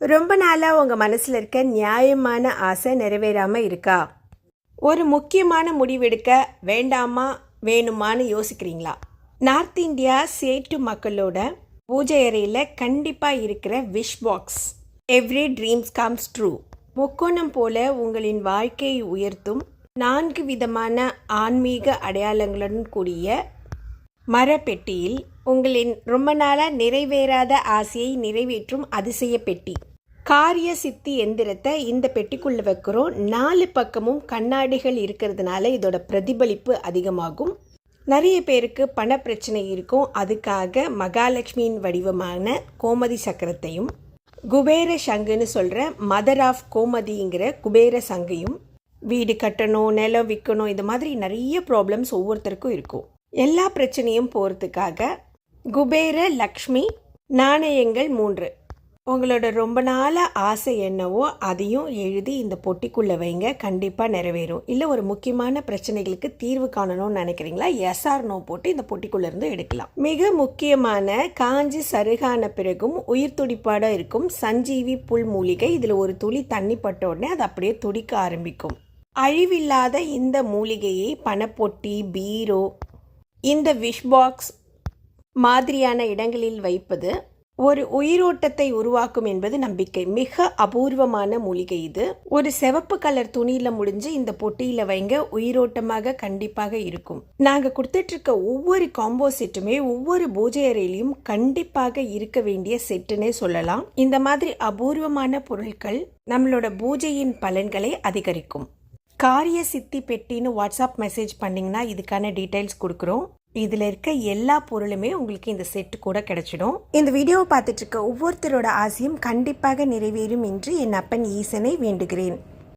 ரொம்ப நாளாக உங்கள் மனசில் இருக்க நியாயமான ஆசை நிறைவேறாமல் இருக்கா? ஒரு முக்கியமான முடிவெடுக்க வேண்டாமா வேணுமான்னு யோசிக்கிறீங்களா? நார்த் இந்தியா சேட்டு மக்களோட பூஜை அறையில் கண்டிப்பாக இருக்கிற wish box. Every dreams comes true. முக்கோணம் போல உங்களின் வாழ்க்கையை உயர்த்தும் நான்கு விதமான ஆன்மீக அடையாளங்களுடன் கூடிய மரப்பெட்டியில் உங்களின் ரொம்ப நாளாக நிறைவேறாத ஆசையை நிறைவேற்றும் அதிசய பெட்டி. காரிய சித்தி எந்திரத்தை இந்த பெட்டிக்குள்ளே வைக்கிறோம். நாலு பக்கமும் கண்ணாடிகள் இருக்கிறதுனால இதோட பிரதிபலிப்பு அதிகமாகும். நிறைய பேருக்கு பண பிரச்சனை இருக்கும். அதுக்காக மகாலட்சுமியின் வடிவமான கோமதி சக்கரத்தையும் குபேர சங்குன்னு சொல்கிற மதர் ஆஃப் கோமதிங்கிற குபேர சங்கையும் வீடு கட்டணும் நிலம் விற்கணும் இந்த மாதிரி நிறைய ப்ராப்ளம்ஸ் ஒவ்வொருத்தருக்கும் இருக்கும். எல்லா பிரச்சனையும் போகிறதுக்காக குபேர லக்ஷ்மி நாணயங்கள் மூன்று. உங்களோட ரொம்ப நாளாக ஆசை என்னவோ அதையும் எழுதி இந்த பொட்டிக்குள்ளே வைங்க. கண்டிப்பாக நிறைவேறும். இல்லை ஒரு முக்கியமான பிரச்சனைகளுக்கு தீர்வு காணணும்னு நினைக்கிறீங்களா? எஸ்ஆர் நோ போட்டு இந்த பொட்டிக்குள்ளேருந்து எடுக்கலாம். மிக முக்கியமான காஞ்சி சருகான பிறகும் உயிர் துடிப்பாட இருக்கும் சஞ்சீவி புல் மூலிகை. இதில் ஒரு துளி தண்ணி பட்ட உடனே அது அப்படியே துடிக்க ஆரம்பிக்கும். அழிவில்லாத இந்த மூலிகையை பணப்பொட்டி பீரோ இந்த விஷ் பாக்ஸ் மாதிரியான இடங்களில் வைப்பது ஒரு உயிரோட்டத்தை உருவாக்கும் என்பது நம்பிக்கை. மிக அபூர்வமான மூலிகை இது. ஒரு சிவப்பு கலர் துணியில முடிஞ்சு இந்த பொட்டியில வைங்க உயிரோட்டமாக கண்டிப்பாக இருக்கும். நாங்க கொடுத்துட்டு இருக்க ஒவ்வொரு காம்போ செட்டுமே ஒவ்வொரு பூஜை அறையிலையும் கண்டிப்பாக இருக்க வேண்டிய செட்டுன்னே சொல்லலாம். இந்த மாதிரி அபூர்வமான பொருட்கள் நம்மளோட பூஜையின் பலன்களை அதிகரிக்கும். காரிய சித்தி பெட்டின்னு வாட்ஸ்அப் மெசேஜ் பண்ணிங்கன்னா இதுக்கான டீட்டெயில்ஸ் கொடுக்குறோம். இதில் இருக்க எல்லா பொருளுமே உங்களுக்கு இந்த செட்டு கூட கிடைச்சிடும். இந்த வீடியோவை பார்த்துட்டு இருக்க ஒவ்வொருத்தரோட ஆசையும் கண்டிப்பாக நிறைவேறும் என்று என் அப்பன் ஈசனை வேண்டுகிறேன்.